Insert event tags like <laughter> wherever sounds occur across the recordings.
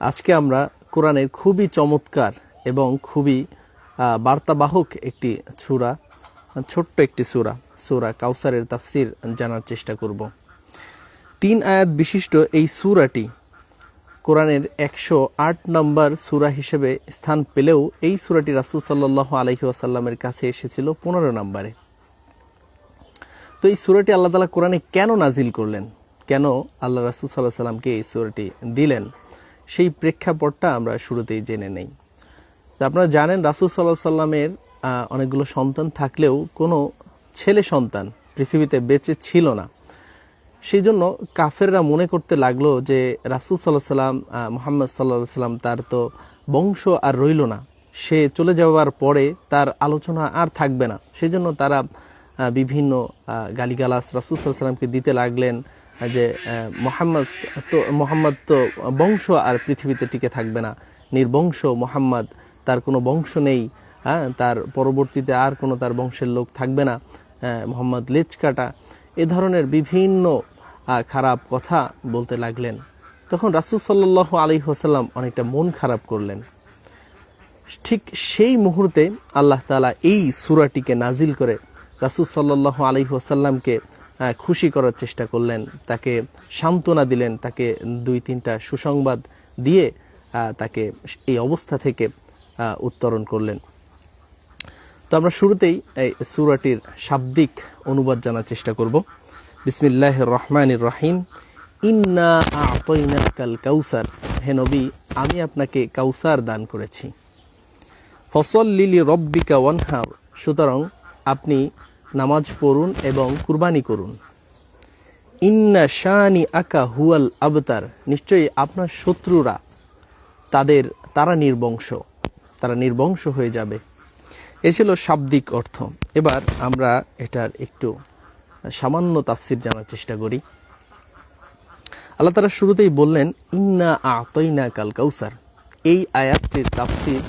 আজকে আমরা কোরআনের খুবই চমৎকার এবং খুবই বার্তাবাহক একটি সুরা, ছোট্ট একটি সুরা সুরা কাউসারের তাফসির জানার চেষ্টা করব। তিন আয়াত বিশিষ্ট এই সুরাটি কোরআনের একশো আট নম্বর সূরা হিসেবে স্থান পেলেও এই সূরাটি রাসূল সাল্লাল্লাহু আলাইহি ওয়াসাল্লামের কাছে এসেছিল পনেরো নম্বরে। তো এই সুরাটি আল্লাহ তালা কোরআনে কেন নাজিল করলেন? কেন আল্লাহ রাসুল সাল্লাহ সাল্লামকে এই সুরাটি দিলেন? সেই প্রেক্ষাপটটা আমরা শুরুতেই জেনে নেই। তো আপনারা জানেন, রাসুল সাল্লাহ সাল্লামের অনেকগুলো সন্তান থাকলেও কোনো ছেলে সন্তান পৃথিবীতে বেঁচে ছিল না। সেই জন্য কাফেররা মনে করতে লাগল যে, রাসুল সাল্লাহ সাল্লাম মোহাম্মদ সাল্লাহ সাল্লাম তার তো বংশ আর রইল না। সে চলে যাওয়ার পরে তার আলোচনা আর থাকবে না। সেই জন্য তারা বিভিন্ন গালিগালাস রাসুল সাল্লাহ সাল্লামকে দিতে লাগলেন। যে মোহাম্মদ তো মোহাম্মদ তো বংশ আর পৃথিবীতে টিকে থাকবে না। নির্বংশ মোহাম্মদ, তার কোনো বংশ নেই। হ্যাঁ তার পরবর্তীতে আর কোনো তার বংশের লোক থাকবে না। মোহাম্মদ লেচ কাটা এ ধরনের বিভিন্ন খারাপ কথা বলতে লাগলেন। তখন রাসুল সাল্লাহ আলী হোসাল্লাম অনেকটা মন খারাপ করলেন। ঠিক সেই মুহূর্তে আল্লাহ তালা এই সুরাটিকে নাজিল করে রাসুল সাল্লাহ আলী হোসাল্লামকে খুশি করার চেষ্টা করলেন, তাকে সান্ত্বনা দিলেন, তাকে দুই তিনটা সুসংবাদ দিয়ে তাকে এই অবস্থা থেকে উত্তরণ করলেন। তো আমরা শুরুতেই এই সুরাটির শাব্দিক অনুবাদ জানার চেষ্টা করব। বিসমিল্লাহ রহমান রহিম। ইন্না আতইনাকাল কাউসার। হে নবী, আমি আপনাকে কাউসার দান করেছি। ফসল লিলি রব্বিকা ওয়ানহার। সুতরাং আপনি নামাজ পড়ুন এবং কুরবানি করুন। ইন্না শানি আকা হুয়াল আবতার। নিশ্চয়ই আপনার শত্রুরা তাদের, তারা নির্বংশ তারা নির্বংশ হয়ে যাবে। এ ছিল শাব্দিক অর্থ। এবার আমরা এটার একটু সামান্য তাফসির জানার চেষ্টা করি। আল্লাহ তারা শুরুতেই বললেন, ইন্না আতইনা কাল কাউসার। এই আয়াতটির তাফসির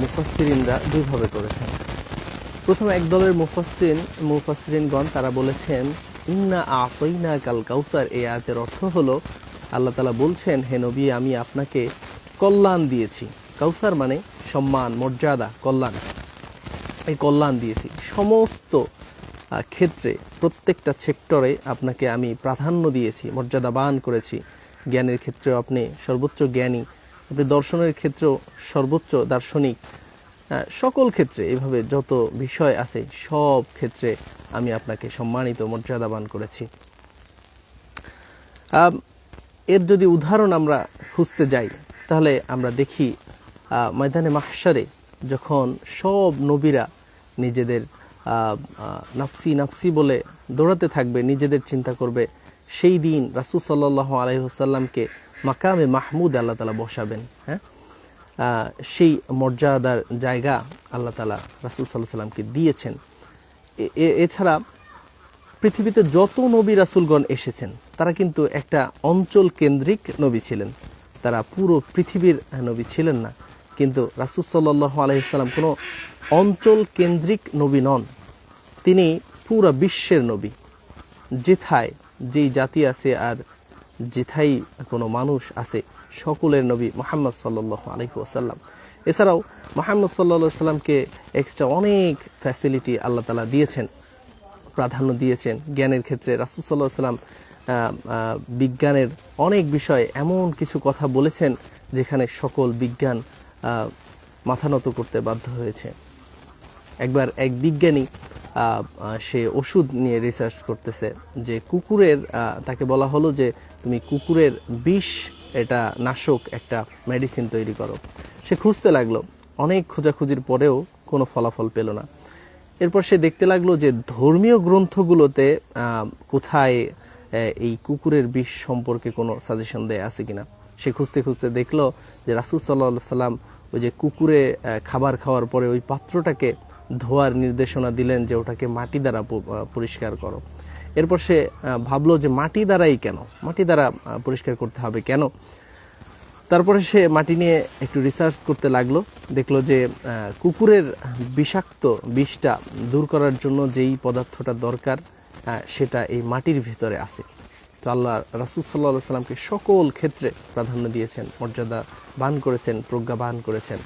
মুফাসিরিনরা দুইভাবে করেছেন। প্রথম এক দলের মুফাসিন মুফাসিরিনগণ তারা বলেছেন, ইন্না আতইনা কাল কাউসার এই আয়াতের অর্থ হলো, আল্লাহ তালা বলছেন, হে নবী, আমি আপনাকে কল্যাণ দিয়েছি। কাউসার মানে সম্মান, মর্যাদা, কল্যাণ। এই কল্যাণ দিয়েছি। সমস্ত ক্ষেত্রে, প্রত্যেকটা সেক্টরে আপনাকে আমি প্রাধান্য দিয়েছি, মর্যাদাবান করেছি। জ্ঞানের ক্ষেত্রেও আপনি সর্বোচ্চ জ্ঞানী, আপনি দর্শনের ক্ষেত্রেও সর্বোচ্চ দার্শনিক। সকল ক্ষেত্রে এভাবে যত বিষয় আছে, সব ক্ষেত্রে আমি আপনাকে সম্মানিত, মর্যাদাবান করেছি। এর যদি উদাহরণ আমরা খুঁজতে যাই, তাহলে আমরা দেখি ময়দানে মাহসারে যখন সব নবীরা নিজেদের নাফসি নাফসি বলে দৌড়াতে থাকবে, নিজেদের চিন্তা করবে, সেই দিন রাসুল সাল্লাহ আলহিহাসাল্লামকে মাকামে মাহমুদ আল্লাহ তালা বসাবেন হ্যাঁ? সেই মর্যাদার জায়গা আল্লাহ তালা রাসুল সাল্লাহ সাল্লামকে দিয়েছেন। এছাড়া পৃথিবীতে যত নবী রাসুলগণ এসেছেন, তারা কিন্তু একটা অঞ্চল কেন্দ্রিক নবী ছিলেন। তারা পুরো পৃথিবীর নবী ছিলেন না। কিন্তু রাসুল সাল্লাহ আলহিসাল্লাম কোনো অঞ্চল কেন্দ্রিক নবী নন। তিনি পুরো বিশ্বের নবী। যেথায় যেই জাতি আছে আর যেথাই কোনো মানুষ আছে সকলের নবী মোহাম্মদ সাল্লাহ আলহি এছাড়াও মোহাম্মদ সাল্লা সাল্লামকে এক্সট্রা অনেক ফ্যাসিলিটি আল্লাহ তালা দিয়েছেন, প্রাধান্য দিয়েছেন। জ্ঞানের ক্ষেত্রে রাসুল সাল্লাহ সাল্লাম বিজ্ঞানের অনেক বিষয় এমন কিছু কথা বলেছেন যেখানে সকল বিজ্ঞান মাথা নত করতে বাধ্য হয়েছে। একবার এক বিজ্ঞানী সে ওষুধ নিয়ে রিসার্চ করতেছে যে কুকুরের তাকে বলা হলো যে তুমি কুকুরের বিষ এটা নাশক একটা মেডিসিন তৈরি করো। সে খুঁজতে লাগল। অনেক খোঁজাখুঁজির পরেও কোনো ফলাফল পেল না। এরপর সে দেখতে লাগল যে ধর্মীয় গ্রন্থগুলোতে কোথায় এই কুকুরের বিষ সম্পর্কে কোনো সাজেশন দেয়া আছে কিনা। সে খুঁজতে খুঁজতে দেখল যে রাসুল সাল্লাহ সাল্লাম ওই যে কুকুরে খাবার খাওয়ার পরে ওই পাত্রটাকে ধোয়ার নির্দেশনা দিলেন যে ওটাকে মাটি দ্বারা পরিষ্কার করো। এরপর সে ভাবলো যে মাটি দ্বারাই কেন? মাটি দ্বারা পরিষ্কার করতে হবে কেন? তারপরে সে মাটি নিয়ে একটু রিসার্চ করতে লাগল। দেখল যে কুকুরের বিষাক্ত বিষটা দূর করার জন্য যেই পদার্থটা দরকার সেটা এই মাটির ভিতরে আছে। তো আল্লাহ রাসুল সাল্লাহ সাল্লামকে সকল ক্ষেত্রে প্রাধান্য দিয়েছেন, মর্যাদা বান করেছেন, প্রজ্ঞা বান করেছেন।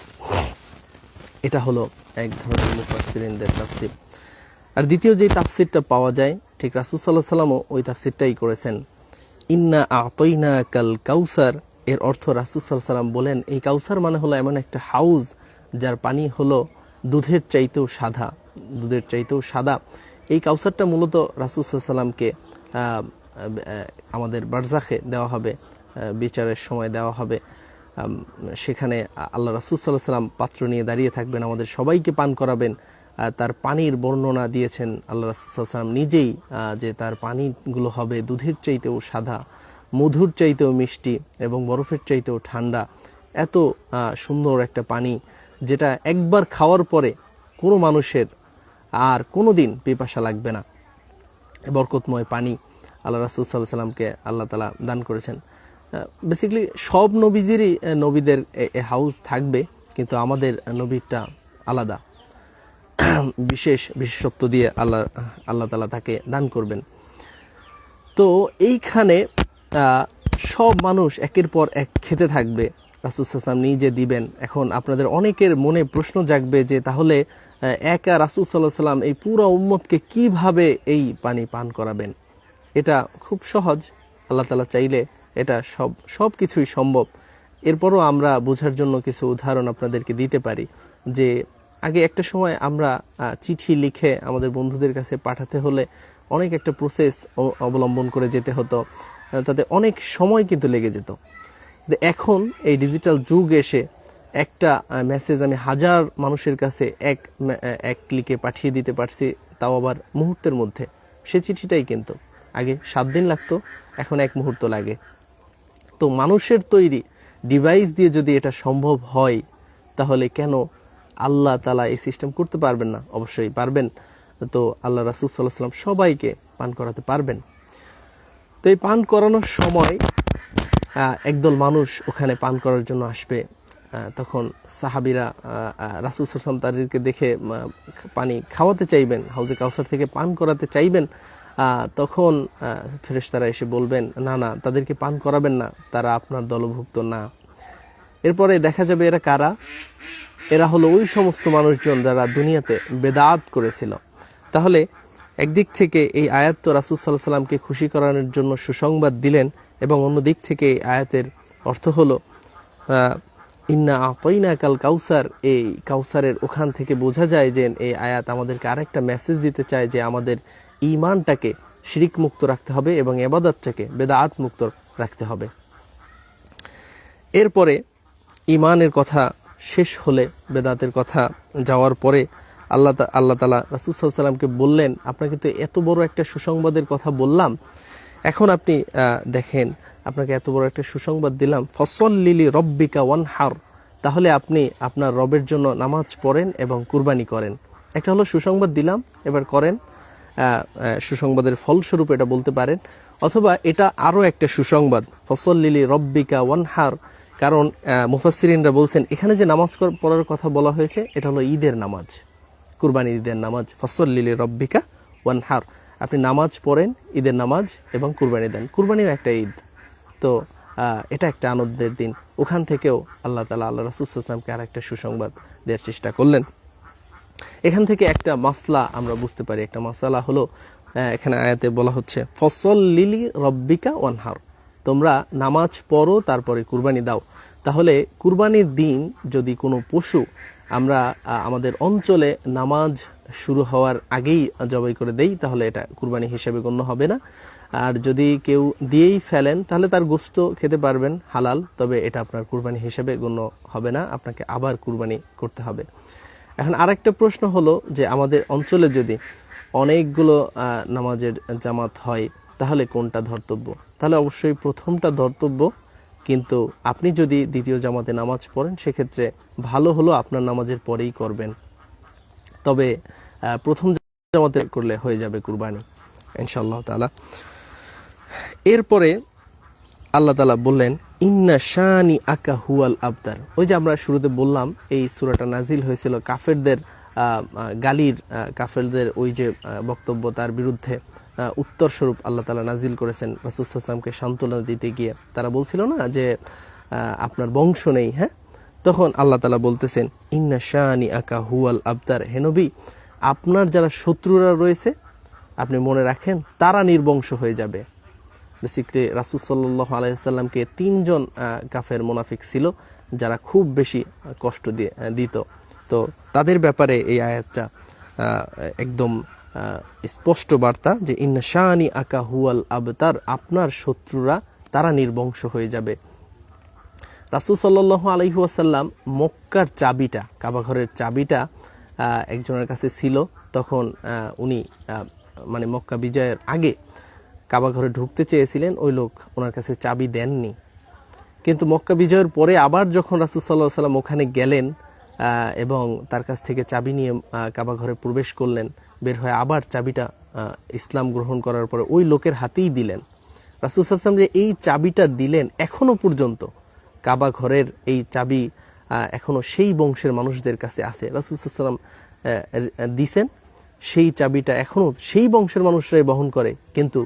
এটা হলো এক ধরনের মুফাসসিরিনদের তাফসির। আর দ্বিতীয় যে তাফসিরটা পাওয়া যায় ঠিক রাসুল সাল্লাহ সাল্লামও ওই তাফসিরটাই করেছেন। ইন্না আতইনা কাল কাউসার এর অর্থ রাসুল সাল্লাহ সাল্লাম বলেন, এই কাউসার মানে হলো এমন একটা হাউস যার পানি হলো দুধের চাইতেও সাদা, দুধের চাইতেও সাদা। এই কাউসারটা মূলত রাসুল সাল্লাহ সাল্লামকে আমাদের বারজাখে দেওয়া হবে বিচারের সময় দেওয়া হবে। সেখানে আল্লাহ রাসুল সাল্লাহ সাল্লাম পাত্র নিয়ে দাঁড়িয়ে থাকবেন, আমাদের সবাইকে পান করাবেন। তার পানির বর্ণনা দিয়েছেন আল্লাহ রাসুল সাল্লাহ সাল্লাম নিজেই যে তার পানিগুলো হবে দুধের চাইতেও সাদা, মধুর চাইতেও মিষ্টি এবং বরফের চাইতেও ঠান্ডা। এত সুন্দর একটা পানি যেটা একবার খাওয়ার পরে কোনো মানুষের আর কোনো দিন পিপাসা লাগবে না। বরকতময় পানি আল্লাহ রাসুল সাল্লাহ সাল্লামকে আল্লাহ তালা দান করেছেন। বেসিক্যালি সব নবীদেরই নবীদের হাউস থাকবে, কিন্তু আমাদের নবীরটা আলাদা। <clears throat> বিশেষ বিশেষত্ব দিয়ে আল্লাহ আল্লাহ তালা তাকে দান করবেন। তো এইখানে সব মানুষ একের পর এক খেতে থাকবে। রাসুসাল্লাম নিজে দিবেন। এখন আপনাদের অনেকের মনে প্রশ্ন জাগবে যে, তাহলে একা রাসুল সাল্লাহ সাল্লাম এই পুরো উম্মতকে কীভাবে এই পানি পান করাবেন? এটা খুব সহজ। আল্লাহ তালা চাইলে এটা সব সব কিছুই সম্ভব। এরপরও আমরা বোঝার জন্য কিছু উদাহরণ আপনাদেরকে দিতে পারি। যে আগে একটা সময় আমরা চিঠি লিখে আমাদের বন্ধুদের কাছে পাঠাতে হলে অনেক একটা প্রসেস অবলম্বন করে যেতে হতো। তাতে অনেক সময় কিন্তু লেগে যেত। এখন এই ডিজিটাল যুগ এসে একটা মেসেজ আমি হাজার মানুষের কাছে এক এক ক্লিকে পাঠিয়ে দিতে পারছি, তাও আবার মুহূর্তের মধ্যে। সে চিঠিটাই কিন্তু। আগে সাত দিন লাগতো, এখন এক মুহূর্ত লাগে। তো মানুষের তৈরি ডিভাইস দিয়ে যদি এটা সম্ভব হয়, তাহলে কেন আল্লাহ তালা এই সিস্টেম করতে পারবেন না। অবশ্যই পারবেন। তো আল্লাহ রাসুল সাল্লাহ সাল্লাম সবাইকে পান করাতে পারবেন। তো এই পান করানোর সময় একদল মানুষ ওখানে পান করার জন্য আসবে। তখন সাহাবিরা রাসুল সাল্লাম তাদেরকে দেখে পানি খাওয়াতে চাইবেন, হাউজে কাউসার থেকে পান করাতে চাইবেন। তখন ফেরেশতারা এসে বলবেন, না না, তাদেরকে পান করাবেন না, তারা আপনার দলভুক্ত না। এরপরে দেখা যাবে এরা কারা? এরা হলো ওই সমস্ত মানুষজন যারা দুনিয়াতে বেদাত করেছিল। তাহলে একদিক থেকে এই আয়াত তো রাসুল সাল্লাহ সাল্লামকে খুশি করানোর জন্য সুসংবাদ দিলেন এবং অন্য দিক থেকে এই আয়াতের অর্থ হলো ইন্না আতইনা কাল কাউসার। এই কাউসারের ওখান থেকে বোঝা যায় যে এই আয়াত আমাদেরকে আরেকটা মেসেজ দিতে চায় যে আমাদের ইমানটাকে শিরিক মুক্ত রাখতে হবে এবং এবাদতটাকে বেদাত মুক্ত রাখতে হবে। এরপরে ইমানের কথা শেষ হলে বেদাতের কথা যাওয়ার পরে আল্লাহ আল্লাহ তালা রাসুসাল্লামকে বললেন আপনাকে তো এত বড় একটা সুসংবাদের কথা বললাম। এখন আপনি দেখেন, আপনাকে এত বড় একটা সুসংবাদ দিলাম। ফসল লিলি রব্বিকা ওয়ান হার তাহলে আপনি আপনার রবের জন্য নামাজ পড়েন এবং কুরবানি করেন। একটা হলো সুসংবাদ দিলাম, এবার করেন সুসংবাদের ফলস্বরূপ এটা বলতে পারেন। অথবা এটা আরও একটা সুসংবাদ ফসল লিলি রব্বিকা ওয়ানহার। কারণ আহ, মুফাসসিরিনরা বলছেন এখানে যে নামাজ পড়ার কথা বলা হয়েছে এটা হলো ঈদের নামাজ। কুরবানি ঈদের নামাজ। ফসল লিলি রব্বিকা ওয়ানহার। আপনি নামাজ পড়েন ঈদের নামাজ এবং কুরবানি দেন। কুরবানিও একটা ঈদ। তো এটা একটা আনন্দের দিন। ওখান থেকেও আল্লাহ তালা আল্লাহ রাসুসাল্লামকে আর একটা সুসংবাদ দেওয়ার চেষ্টা করলেন। এখান থেকে একটা মাসলা আমরা বুঝতে পারি। একটা মাসালা হলো এখানে আয়াতে বলা হচ্ছে ফসল লিলি রব্বিকা ওয়ানহার। তোমরা নামাজ পড়ো তারপরে কুরবানি দাও। তাহলে কুরবানির দিন যদি কোনো পশু আমরা আমাদের অঞ্চলে নামাজ শুরু হওয়ার আগেই জবাই করে দেই, তাহলে এটা কুরবানি হিসেবে গণ্য হবে না। আর যদি কেউ দিয়েই ফেলেন, তাহলে তার গোস্ত খেতে পারবেন, হালাল, তবে এটা আপনার কুরবানি হিসেবে গণ্য হবে না, আপনাকে আবার কুরবানি করতে হবে। এখন আরেকটা প্রশ্ন হলো যে, আমাদের অঞ্চলে যদি অনেকগুলো নামাজের জামাত হয়, তাহলে কোনটা ধর্তব্য? তাহলে অবশ্যই প্রথমটা ধর্তব্য কিন্তু আপনি যদি দ্বিতীয় জামাতে নামাজ পড়েন, সেক্ষেত্রে ভালো হলো আপনার নামাজের পরেই করবেন। তবে প্রথম জামাতে করলে হয়ে যাবে কুরবানি, ইনশাআল্লাহ তাআলা। এরপরে আল্লাহ তালা বললেন, ইন্না শানি আকা হুয়াল আবদার। ওই যে আমরা শুরুতে বললাম, এই সুরাটা নাজিল হয়েছিল কাফেরদের গালির কাফেলদের ওই যে বক্তব্য তার বিরুদ্ধে উত্তরস্বরূপ আল্লাহ তালা নাজিল করেছেন রাসুসাল্লামকে সান্ত্বনা দিতে গিয়ে। তারা বলছিল না যে আপনার বংশ নেই হ্যাঁ? তখন আল্লাহ তালা বলতেছেন, ইন্না শাহানি আকা হুয়াল আবদার। হেনবি আপনার যারা শত্রুরা রয়েছে, আপনি মনে রাখেন, তারা নির্বংশ হয়ে যাবে। বেসিকলি রাসুল সাল্লাহ আলাইসাল্লামকে তিনজন কাফের মোনাফিক ছিল, যারা খুব বেশি কষ্ট দিয়ে দিত। তো তাদের ব্যাপারে এই আয়াতটা একদম স্পষ্ট বার্তা যে ইন্না শাহানি আকা হুয়াল আবতার, আপনার শত্রুরা তারা নির্বংশ হয়ে যাবে। রাসুল সাল্লাহ আলহিহাসাল্লাম মক্কার চাবিটা কাবাঘরের চাবিটা একজনের কাছে ছিল। তখন উনি মানে মক্কা বিজয়ের আগে কাবাঘরে ঢুকতে চেয়েছিলেন, ওই লোক ওনার কাছে চাবি দেননি। কিন্তু মক্কা বিজয়ের পরে আবার যখন রাসুল সাল্লাহ সাল্লাম ওখানে গেলেন এবং তার কাছ থেকে চাবি নিয়ে কাবা ঘরে প্রবেশ করলেন। বের হয়ে আবার চাবিটা ইসলাম গ্রহণ করার পরে ওই লোকের হাতেই দিলেন। রাসুল সাল্লাম যে এই চাবিটা দিলেন এখনও পর্যন্ত কাবা ঘরের এই চাবি আহ, এখনও সেই বংশের মানুষদের কাছে আছে। রাসুল সাল্লাম দিছেন সেই চাবিটা এখনও সেই বংশের মানুষরাই বহন করে। কিন্তু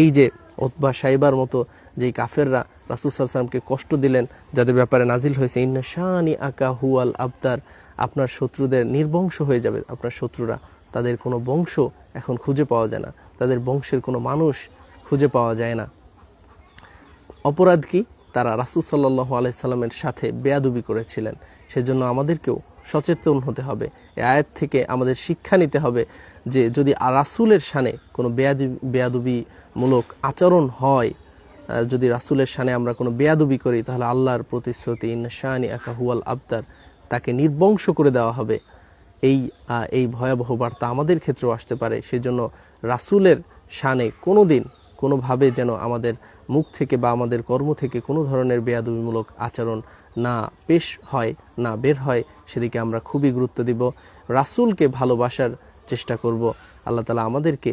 এই যে ওতবা সাইবার মতো যে কাফেররা রাসুল সাল্লামকে কষ্ট দিলেন, যাদের ব্যাপারে নাজিল হয়েছে, ইন্না শাহানি আকা হুয়াল আবতার আপনার শত্রুদের নির্বংশ হয়ে যাবে, আপনার শত্রুরা তাদের কোনো বংশ এখন খুঁজে পাওয়া যায় না, তাদের বংশের কোনো মানুষ খুঁজে পাওয়া যায় না। অপরাধ কি? তারা রাসুল সাল্লাহ আলাইসাল্লামের সাথে বেয়াদুবি করেছিলেন, সেজন্য আমাদেরকেও সচেতন হতে হবে। এ আয়াত থেকে আমাদের শিক্ষা নিতে হবে যে, যদি রাসুলের সানে কোনো বেয়াদি বেয়াদুবিমূলক আচরণ হয় যদি রাসুলের সানে আমরা কোনো বেয়াদুবি করি, তাহলে আল্লাহর প্রতিশ্রুতি ইনশানি আকা হুয়াল আবদার, তাকে নির্বংশ করে দেওয়া হবে। এই এই ভয়াবহ বার্তা আমাদের ক্ষেত্রেও আসতে পারে। সেজন্য রাসুলের শানে কোনো দিন কোনোভাবে যেন আমাদের মুখ থেকে বা আমাদের কর্ম থেকে কোনো ধরনের বেয়াদবিমূলক আচরণ না পেশ হয়, না বের হয়, সেদিকে আমরা খুবই গুরুত্ব দিব। রাসুলকে ভালোবাসার চেষ্টা করব। আল্লাহ তালা আমাদেরকে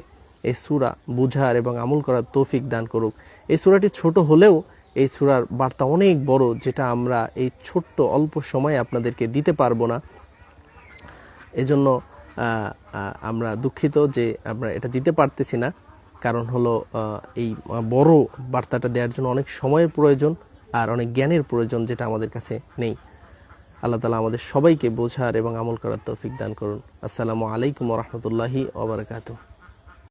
এই সুরা বুঝার এবং আমল করার তৌফিক দান করুক। এই সুরাটি ছোট হলেও এই সুরার বার্তা অনেক বড়, যেটা আমরা এই ছোট্ট অল্প সময়ে আপনাদেরকে দিতে পারব না। এজন্য আমরা দুঃখিত যে আমরা এটা দিতে পারতেছি না। কারণ হলো এই বড় বার্তাটা দেওয়ার জন্য অনেক সময়ের প্রয়োজন আর অনেক জ্ঞানের প্রয়োজন যেটা আমাদের কাছে নেই। আল্লাহ তালা আমাদের সবাইকে বোঝার এবং আমল করার তৌফিক দান করুন। আসসালামু আলাইকুম রহমতুল্লাহি ওবরাকাতুহ